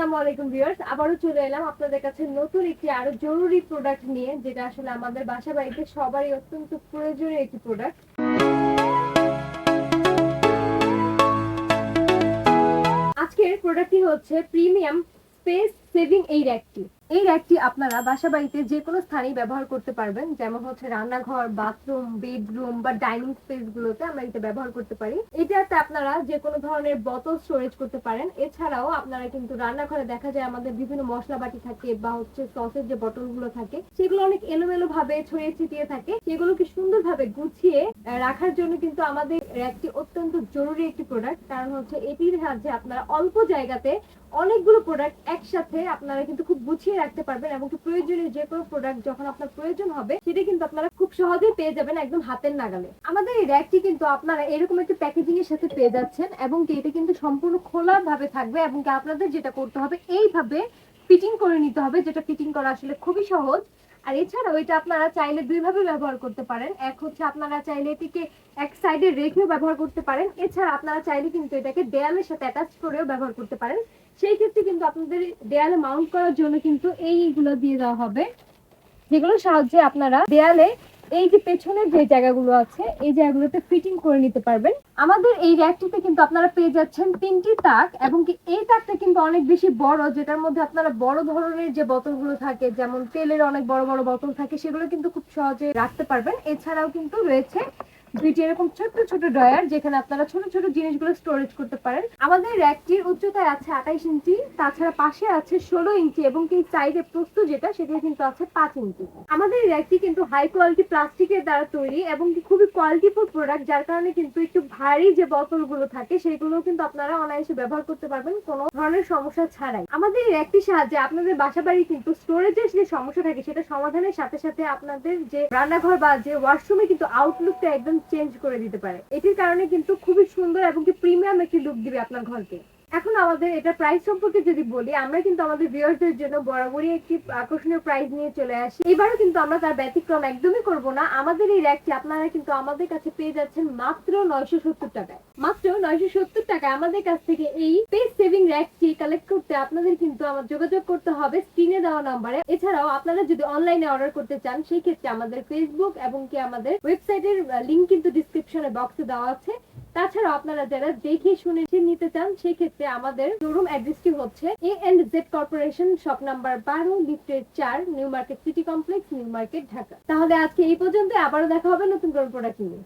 আসসালামু আলাইকুম ভিউয়ার্স, আবারও চলে এলাম আপনাদের কাছে নতুন একটি আরও জরুরি প্রোডাক্ট নিয়ে, যেটা আসলে আমাদের বাসা বাড়িতে সবারই অত্যন্ত প্রয়োজনীয় একটি প্রোডাক্ট আজকের প্রোডাক্টটি হচ্ছে প্রিমিয়াম স্পেস সেভিং এই র্যাকটি এই র্যাকটি আপনারা বাসা বাড়িতে যে কোনো স্থানেই ব্যবহার করতে পারবেন। যেমন হচ্ছে রান্নাঘর বাথরুম বেডরুম বা ডাইনিং স্পেস গুলোতে আমরা এটা ব্যবহার করতে পারি। এটাতে আপনারা যে কোনো ধরনের বোতল স্টোরেজ করতে পারেন। এছাড়াও আপনারা কিন্তু রান্নাঘরে দেখা যায় আমাদের বিভিন্ন মশলাবাটি থাকে বা হচ্ছে সসের যে বোতলগুলো থাকে, সেগুলো অনেক এলোমেলো ভাবে ছড়িয়ে ছিটিয়ে থাকে। সেগুলোকে সুন্দরভাবে গুছিয়ে রাখার জন্য কিন্তু আমাদের র্যাকটি অত্যন্ত জরুরি একটি প্রোডাক্ট কারণ হচ্ছে এটির সাহায্যে আপনারা অল্প জায়গাতে অনেকগুলো প্রোডাক্ট একসাথে আপনারা কিন্তু খুব গুছিয়ে রাখতে পারবেন এবং প্রয়োজনীয় যে কোনো প্রোডাক্ট যখন আপনার প্রয়োজন হবে, সেটা কিন্তু আপনারা খুব সহজেই পেয়ে যাবেন একদম হাতের নাগালে। আমাদের এই র্যাকটি কিন্তু আপনারা এরকম একটি প্যাকেজিং এর সাথে পেয়ে যাচ্ছেন এবং এটা কিন্তু সম্পূর্ণ খোলা ভাবে থাকবে এবং আপনাদের যেটা করতে হবে, এইভাবে ফিটিং করে নিতে হবে, যেটা ফিটিং করা আসলে খুবই সহজ। আর এছাড়াও এটা আপনারা চাইলে দুইভাবে ব্যবহার করতে পারেন। এক হচ্ছে আপনারা চাইলে এটিকে এক সাইডে রেখেও ব্যবহার করতে পারেন। এছাড়া আপনারা চাইলে কিন্তু এটাকে দেয়ালের সাথে অ্যাটাচ করেও ব্যবহার করতে পারেন। সেই ক্ষেত্রে কিন্তু আপনাদের দেয়ালে মাউন্ট করার জন্য কিন্তু এইগুলো দিয়ে দেওয়া হবে। যেগুলোর সাহায্যে আপনারা দেয়ালে এই যে পেছনের যে জায়গাগুলো আছে, এই জায়গাগুলোতে ফিটিং করে নিতে পারবেন। আমাদের এই র্যাকটিতে কিন্তু আপনারা পেয়ে যাচ্ছেন তিনটি তাক এবং কি এই তাকটা কিন্তু অনেক বেশি বড়, যেটার মধ্যে আপনারা বড় ধরনের যে বোতলগুলো থাকে, যেমন তেলের অনেক বড় বড় বোতল থাকে, সেগুলো কিন্তু খুব সহজে রাখতে পারবেন। এছাড়াও কিন্তু রয়েছে দুইটি এরকম ছোট ছোট ড্রয়ার যেখানে আপনারা ছোট ছোট জিনিসগুলো স্টোরেজ করতে পারেন। আমাদের র্যাকটির উচ্চতায় আছে আঠাইশ ইঞ্চি, তাছাড়া পাশে আছে ষোলো ইঞ্চি এবং কি সাইডে প্রস্থ যেটা সেটা কিন্তু আছে পাঁচ ইঞ্চি। আমাদের র্যাকটি কিন্তু হাই কোয়ালিটি প্লাস্টিকের দ্বারা তৈরি এবং খুবই কোয়ালিটিফুল প্রোডাক্ট যার কারণে কিন্তু একটু ভারী যে বোতলগুলো থাকে সেগুলো কিন্তু আপনারা অনায়াসে ব্যবহার করতে পারবেন, কোনো ধরনের সমস্যা ছাড়াই। আমাদের এই র্যাকটির সাহায্যে আপনাদের বাসা বাড়ি কিন্তু স্টোরেজের যে সমস্যা থাকে সেটা সমাধানের সাথে সাথে আপনাদের যে রান্নাঘর বা যে ওয়াশরুমে কিন্তু আউটলুকটা একদম চেঞ্জ করে দিতে পারে। এটির কারণে কিন্তু খুবই সুন্দর এবং কি প্রিমিয়াম একটি লুক দিবে আপনার ঘরকে। এখন আমাদের এটা প্রাইস সম্পর্কে যদি বলি, আমরা কিন্তু আমাদের ভিউয়ারদের জন্য বরাবরই একটি আকর্ষণীয় প্রাইস নিয়ে চলে আসি। এবারও কিন্তু আমরা তার ব্যতিক্রম একদমই করব না। আমাদের এই র্যাকটি আপনারা কিন্তু আমাদের কাছে পেয়ে যাচ্ছেন মাত্র নয়শো সত্তর টাকায়। মাত্র নয়শো সত্তর টাকায় আমাদের কাছ থেকে এই পেজ সেভিং র্যাকটি কালেক্ট করতে আপনাদের কিন্তু আমার যোগাযোগ করতে হবে স্ক্রিনে দেওয়া নম্বরে এছাড়াও আপনারা যদি অনলাইনে অর্ডার করতে চান, সেই ক্ষেত্রে আমাদের ফেসবুক এবং কি আমাদের ওয়েবসাইটের লিংক কিন্তু ডিসক্রিপশনে বক্সে দেওয়া আছে। তাছাড়াও আপনারা যারা দেখে শুনে নিতে চান, সেক্ষেত্রে আমাদের শোরুম অ্যাড্রেসটি হচ্ছে A and Z corporation shop number বারো, লিফটের চার, new market city complex, new market Dhaka. তাহলে আজকে এই পর্যন্ত আবারও দেখা হবে নতুন কোনো প্রোডাক্ট নিয়ে।